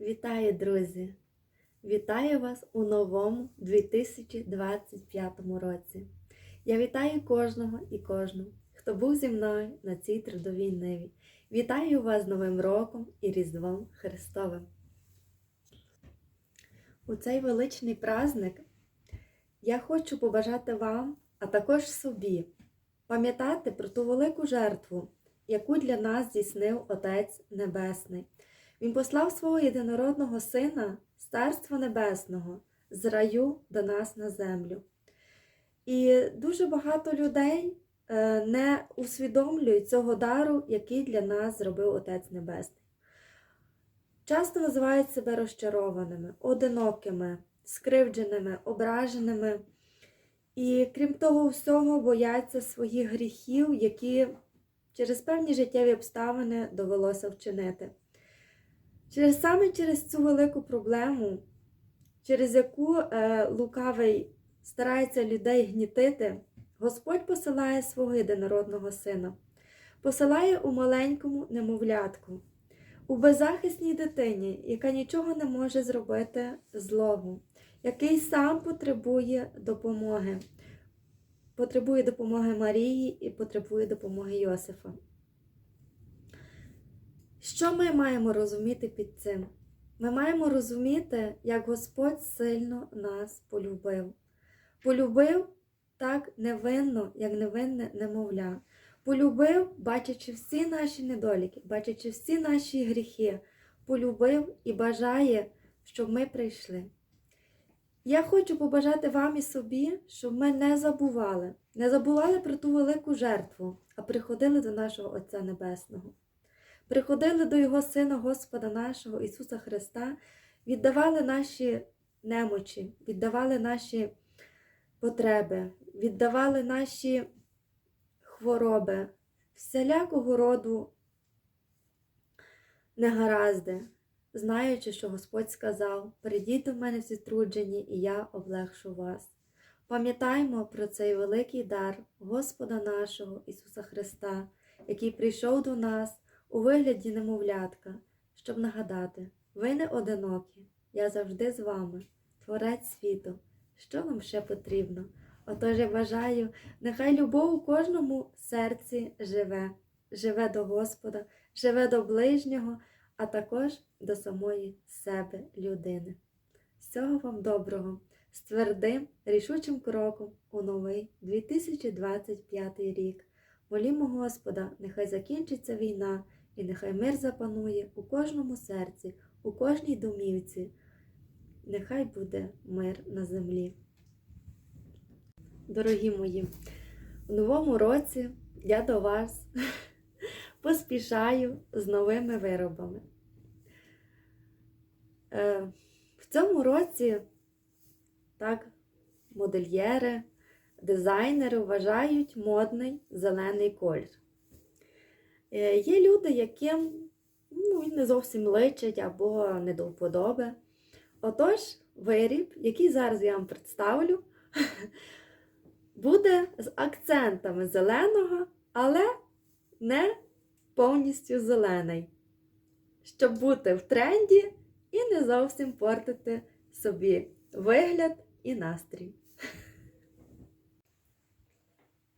Вітаю, друзі! Вітаю вас у новому 2025 році. Я вітаю кожного і кожну, хто був зі мною на цій трудовій ниві. Вітаю вас з Новим роком і Різдвом Христовим. У цей величний праздник я хочу побажати вам, а також собі, пам'ятати про ту велику жертву, яку для нас здійснив Отець Небесний. Він послав свого єдинородного Сина з Царства Небесного, з раю до нас на землю. І дуже багато людей е, не усвідомлюють цього дару, який для нас зробив Отець Небесний. Часто називають себе розчарованими, одинокими, скривдженими, ображеними. І крім того всього, бояться своїх гріхів, які через певні життєві обставини довелося вчинити. Через саме через цю велику проблему, через яку е, лукавий старається людей гнітити, Господь посилає свого єдинородного сина, посилає у маленькому немовлятку, у беззахисній дитині, яка нічого не може зробити злого, який сам потребує допомоги, потребує допомоги Марії і потребує допомоги Йосифа. Що ми маємо розуміти під цим? Ми маємо розуміти, як Господь сильно нас полюбив. Полюбив так невинно, як невинне немовля. Полюбив, бачачи всі наші недоліки, бачачи всі наші гріхи, полюбив і бажає, щоб ми прийшли. Я хочу побажати вам і собі, щоб ми не забували, не забували про ту велику жертву, а приходили до нашого Отця Небесного приходили до Його Сина Господа нашого Ісуса Христа, віддавали наші немочі, віддавали наші потреби, віддавали наші хвороби, всілякого роду негаразди, знаючи, що Господь сказав: прийдіть до мене всі труджені, і я облегшу вас. Пам'ятаймо про цей великий дар Господа нашого Ісуса Христа, який прийшов до нас у вигляді немовлятка, щоб нагадати, ви не одинокі, я завжди з вами, Творець світу, що вам ще потрібно. Отож я бажаю, нехай любов у кожному серці живе, живе до Господа, живе до ближнього, а також до самої себе людини. Всього вам доброго, з твердим, рішучим кроком у новий 2025 рік. Молімо Господа, нехай закінчиться війна. І нехай мир запанує у кожному серці, у кожній домівці. Нехай буде мир на землі. Дорогі мої, у новому році я до вас поспішаю з новими виробами. Е, в цьому році так, модельєри, дизайнери вважають модний зелений колір. Е, є люди, яким ну, не зовсім личить або не до вподоби. Отож, виріб, який зараз я вам представлю, буде з акцентами зеленого, але не повністю зелений. Щоб бути в тренді і не зовсім портити собі вигляд і настрій.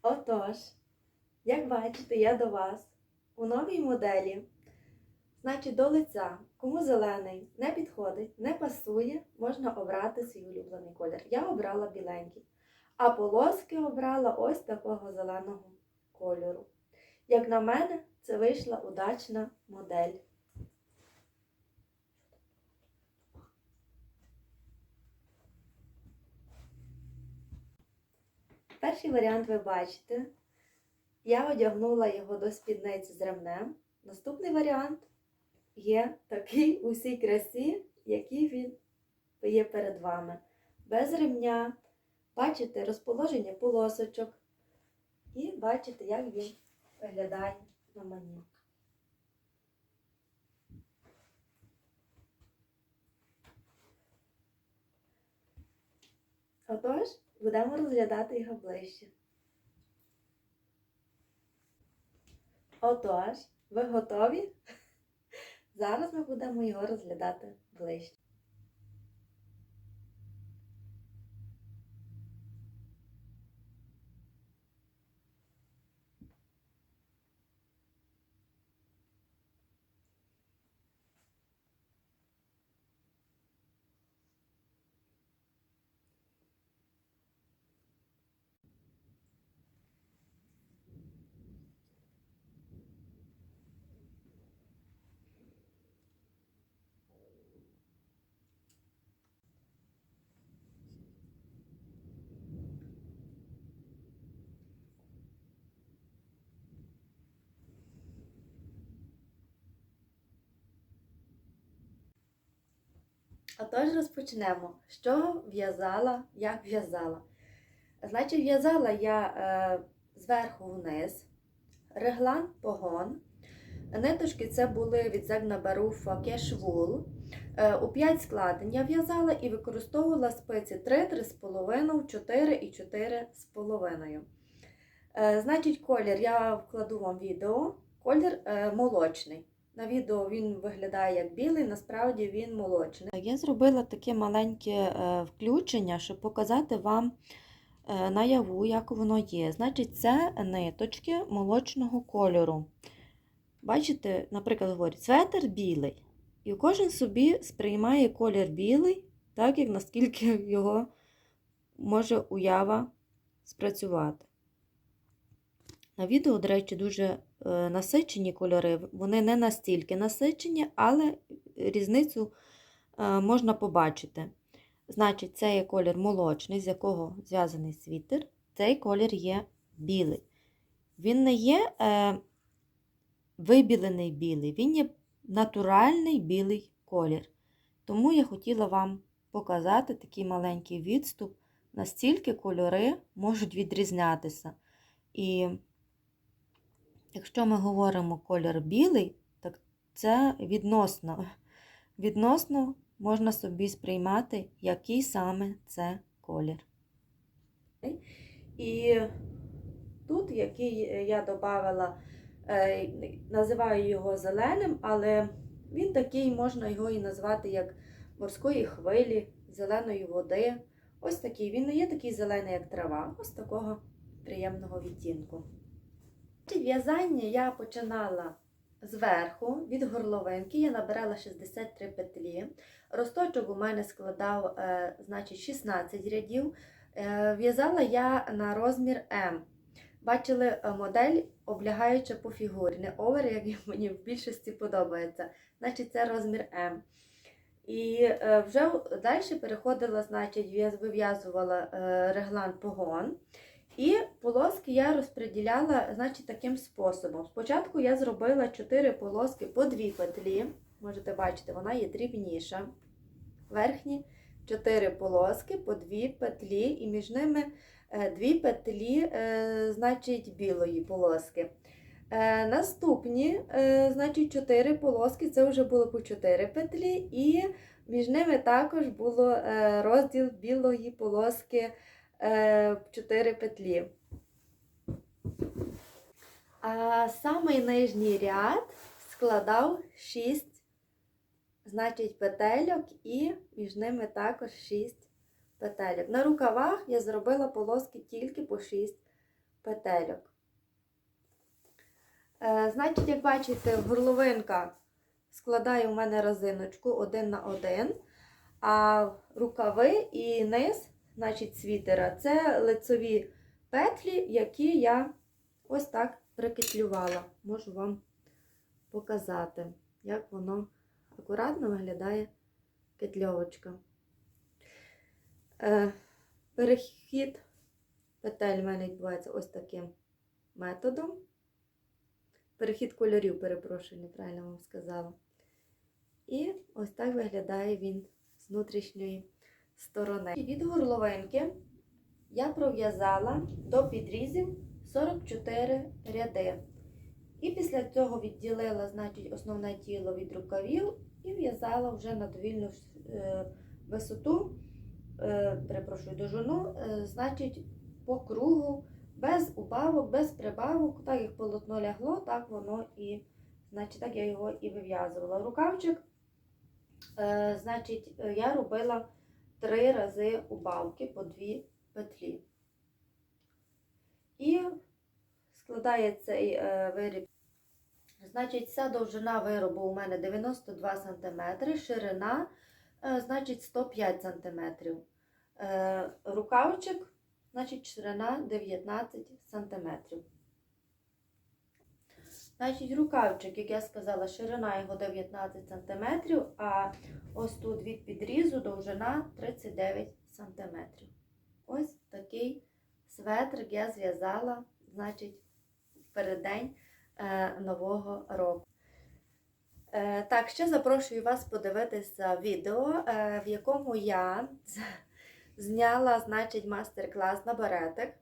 Отож, як бачите, я до вас у новій моделі, значить, до лиця, кому зелений не підходить, не пасує, можна обрати свій улюблений колір. Я обрала біленький. А полоски обрала ось такого зеленого кольору. Як на мене, це вийшла удачна модель. Перший варіант ви бачите. Я одягнула його до спідниці з ремнем. Наступний варіант є такий у всій красі, який він є перед вами. Без ремня. Бачите розположення полосочок. І бачите, як він виглядає на мені. Отож, будемо розглядати його ближче. Отож, ви готові? Зараз ми будемо його розглядати ближче. Отож, розпочнемо. Чого в'язала, як в'язала. Значить, в'язала я е, зверху вниз, реглан погон. Ниточки це були від Баруфа кешвул. Е, у 5 складень я в'язала і використовувала спиці 3, 3,5, 4 і 4,5. Е, значить, колір я вкладу вам відео. Колір е, молочний. На відео він виглядає як білий, насправді він молочний. Я зробила таке маленьке е, включення, щоб показати вам е, наяву, як воно є. Значить, це ниточки молочного кольору. Бачите, наприклад, говорять, светр білий. І кожен собі сприймає колір білий, так як наскільки його може уява спрацювати. На відео, до речі, дуже насичені кольори. Вони не настільки насичені, але різницю е, можна побачити. Значить, це є колір молочний, з якого зв'язаний світер. Цей колір є білий. Він не є е, вибілений білий, він є натуральний білий колір. Тому я хотіла вам показати такий маленький відступ, настільки кольори можуть відрізнятися. І Якщо ми говоримо колір білий, так це відносно, відносно можна собі сприймати, який саме це колір. І тут, який я додавала, називаю його зеленим, але він такий, можна його і назвати як морської хвилі, зеленої води. Ось такий. Він не є такий зелений, як трава, ось такого приємного відтінку. В'язання я починала зверху, від горловинки, я набирала 63 петлі. Росточок у мене складав е, значить, 16 рядів. Е, В'язала я на розмір М. Бачили е, модель, облягаюча по фігурі. Не овер, як мені в більшості подобається. Значить, це розмір М. І вже далі переходила, значить, вив'язувала реглан погон. І полоски я розподіляла значить, таким способом. Спочатку я зробила 4 полоски по 2 петлі. Можете бачити, вона є дрібніша. Верхні 4 полоски по 2 петлі, і між ними 2 петлі значить, білої полоски. Наступні значить, 4 полоски це вже було по 4 петлі, і між ними також було розділ білої полоски. 4 петлі. А самий нижній ряд складав 6, значить, петельок, і між ними також 6 петельок. На рукавах я зробила полоски тільки по 6 петельок. Е, значить, як бачите, горловинка складає у мене резиночку один на один, а рукави і низ значить, світера. Це лицеві петлі, які я ось так прикетлювала. Можу вам показати, як воно акуратно виглядає кетльовочка. Е, перехід петель в мене відбувається ось таким методом. Перехід кольорів, перепрошую, неправильно вам сказала. І ось так виглядає він з внутрішньої сторони. Від горловинки я пров'язала до підрізів 44 ряди. І після цього відділила значить, основне тіло від рукавів і в'язала вже на довільну е, висоту, е, перепрошую, дожину, е, значить, по кругу, без убавок, без прибавок, так як полотно лягло, так воно і Значить, так я його і вив'язувала. Рукавчик, значить, я робила три рази убавки по дві петлі. І складає цей е, виріб. Значить, вся довжина виробу у мене 92 см, ширина, е, значить, 105 см. Е, рукавчик, значить, ширина 19 см. Значить, рукавчик, як я сказала, ширина його 19 см, а ось тут від підрізу довжина 39 см. Ось такий светрик я зв'язала, значить, переддень е, Нового року. Е, так, ще запрошую вас подивитися відео, е, в якому я зняла, значить, мастер-клас на баретик.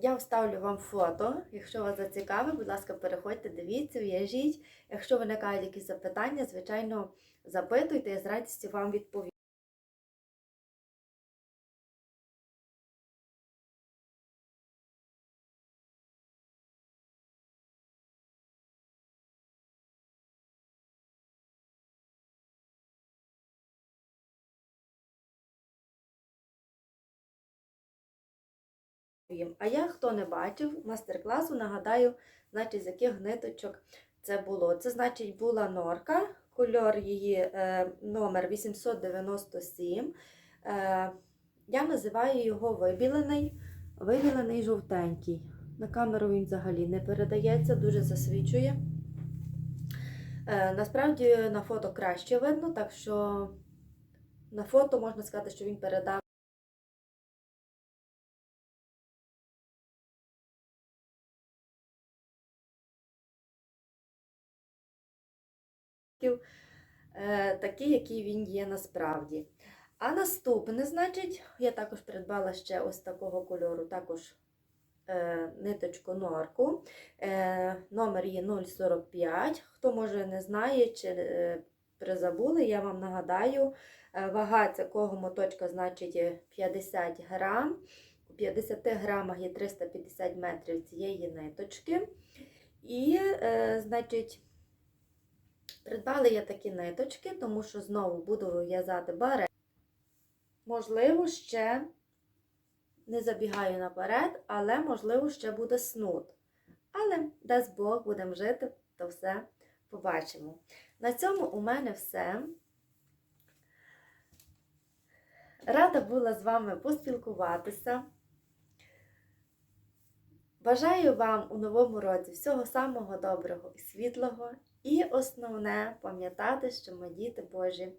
Я вставлю вам фото. Якщо вас зацікавить, будь ласка, переходьте, дивіться, в'яжіть. Якщо виникають якісь запитання, звичайно, запитуйте, я з радістю вам відповім. Їм. А я, хто не бачив мастер-класу, нагадаю, значить, з яких ниточок це було. Це, значить, була норка, кольор її е, номер 897. Е, я називаю його вибілений, вибілений жовтенький. На камеру він взагалі не передається, дуже засвічує. Е, насправді на фото краще видно, так що на фото можна сказати, що він передав. Такий, який він є насправді. А наступне, значить, я також придбала ще ось такого кольору, також е, ниточку норку. Е, номер її 045. Хто може не знає чи е, призабули, я вам нагадаю, е, вага цього моточка значить е, 50 грам. У 50 грамах є 350 метрів цієї ниточки. І, е, значить, Придбала я такі ниточки, тому що знову буду в'язати барет. Можливо, ще не забігаю наперед, але, можливо, ще буде снуд. Але, дасть Бог, будемо жити, то все побачимо. На цьому у мене все. Рада була з вами поспілкуватися. Бажаю вам у новому році всього самого доброго і світлого. І основне пам'ятати, що ми діти Божі.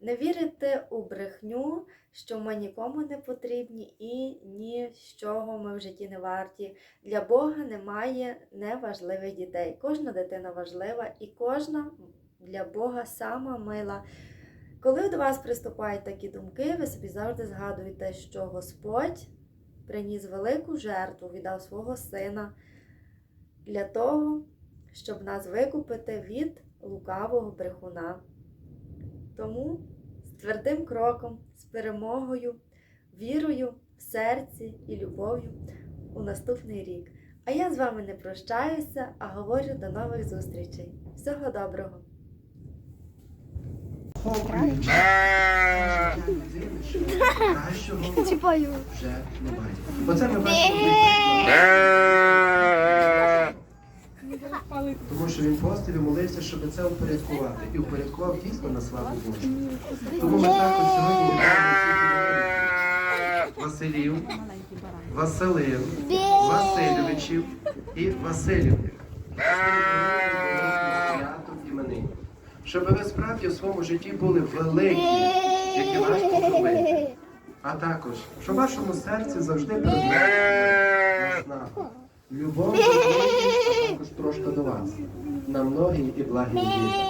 Не вірити у брехню, що ми нікому не потрібні і ні з чого ми в житті не варті. Для Бога немає неважливих дітей. Кожна дитина важлива і кожна для Бога сама мила. Коли до вас приступають такі думки, ви собі завжди згадуєте, що Господь приніс велику жертву, віддав свого сина для того, щоб нас викупити від лукавого брехуна. Тому з твердим кроком, з перемогою, вірою в серці і любов'ю у наступний рік. А я з вами не прощаюся, а говорю до нових зустрічей. Всього доброго! Чіпаю. вже немає. Оце ми бачимо. Тому що він постив і молився, щоб це упорядкувати. І упорядкував дійсно на славу Божу. Тому ми також сьогодні Василів, Василин, Васильовичів і іменин. Щоб ви справді в своєму житті були великі, які важко зробити. А також, щоб вашому серці завжди перебувала наснага. Любов а також трошки до вас. На многі і благі діти.